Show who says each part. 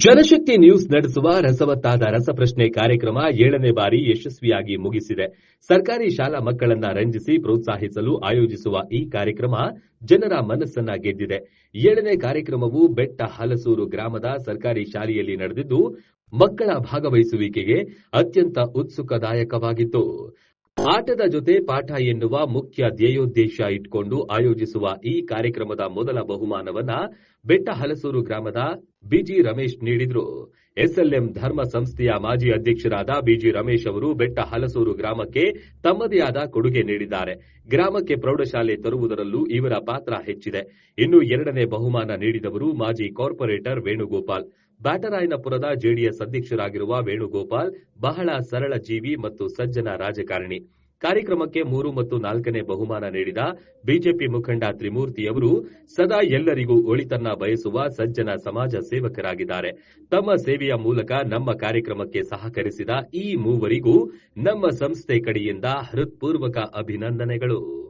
Speaker 1: ಜನಶಕ್ತಿ news ನಡೆಸುವ ರಸವತ್ತಾದ ರಸಪ್ರಶ್ನೆ ಕಾರ್ಯಕ್ರಮ ಏಳನೇ ಬಾರಿ ಯಶಸ್ವಿಯಾಗಿ ಮುಗಿಸಿದೆ. ಸರ್ಕಾರಿ ಶಾಲಾ ಮಕ್ಕಳನ್ನ ರಂಜಿಸಿ ಪ್ರೋತ್ಸಾಹಿಸಲು ಆಯೋಜಿಸುವ ಈ ಕಾರ್ಯಕ್ರಮ ಜನರ ಮನಸ್ಸನ್ನ ಗೆದ್ದಿದೆ. ಏಳನೇ ಕಾರ್ಯಕ್ರಮವು ಬೆಟ್ಟ ಹಲಸೂರು ಗ್ರಾಮದ ಸರ್ಕಾರಿ ಶಾಲೆಯಲ್ಲಿ ನಡೆದಿದ್ದು, ಮಕ್ಕಳ ಭಾಗವಹಿಸುವಿಕೆಗೆ ಅತ್ಯಂತ ಉತ್ಸುಕದಾಯಕವಾಗಿತ್ತು. ಆಟದ ಜೊತೆ ಪಾಠ ಎನ್ನುವ ಮುಖ್ಯ ಧ್ಯೇಯೋದ್ದೇಶ ಇಟ್ಕೊಂಡು ಆಯೋಜಿಸುವ ಈ ಕಾರ್ಯಕ್ರಮದ ಮೊದಲ ಬಹುಮಾನವನ್ನ ಬೆಟ್ಟ ಹಲಸೂರು ಗ್ರಾಮದ ಬಿಜಿ ರಮೇಶ್ ನೀಡಿದ್ರು. ಎಸ್ಎಲ್ಎಂ ಧರ್ಮ ಸಂಸ್ಥೆಯ ಮಾಜಿ ಅಧ್ಯಕ್ಷರಾದ ಬಿಜಿ ರಮೇಶ್ ಅವರು ಬೆಟ್ಟ ಹಲಸೂರು ಗ್ರಾಮಕ್ಕೆ ತಮ್ಮದೇ ಆದ ಕೊಡುಗೆ ನೀಡಿದ್ದಾರೆ. ಗ್ರಾಮಕ್ಕೆ ಪ್ರೌಢಶಾಲೆ ತರುವುದರಲ್ಲೂ ಇವರ ಪಾತ್ರ ಹೆಚ್ಚಿದೆ. ಇನ್ನು ಎರಡನೇ ಬಹುಮಾನ ನೀಡಿದವರು ಮಾಜಿ ಕಾರ್ಪೊರೇಟರ್ ವೇಣುಗೋಪಾಲ್. ಬ್ಯಾಟರಾಯನಪುರದ ಜೆಡಿಎಸ್ ಅಧ್ಯಕ್ಷರಾಗಿರುವ ವೇಣುಗೋಪಾಲ್ ಬಹಳ ಸರಳ ಜೀವಿ ಮತ್ತು ಸಜ್ಜನ ರಾಜಕಾರಣಿ. ಕಾರ್ಯಕ್ರಮಕ್ಕೆ ಮೂರು ಮತ್ತು ನಾಲ್ಕನೇ ಬಹುಮಾನ ನೀಡಿದ ಬಿಜೆಪಿ ಮುಖಂಡ ತ್ರಿಮೂರ್ತಿಯವರು ಸದಾ ಎಲ್ಲರಿಗೂ ಒಳಿತನ್ನ ಬಯಸುವ ಸಜ್ಜನ ಸಮಾಜ ಸೇವಕರಾಗಿದ್ದಾರೆ. ತಮ್ಮ ಸೇವೆಯ ಮೂಲಕ ನಮ್ಮ ಕಾರ್ಯಕ್ರಮಕ್ಕೆ ಸಹಕರಿಸಿದ ಈ ಮೂವರಿಗೂ ನಮ್ಮ ಸಂಸ್ಥೆ ಕಡೆಯಿಂದ ಹೃತ್ಪೂರ್ವಕ ಅಭಿನಂದನೆಗಳು.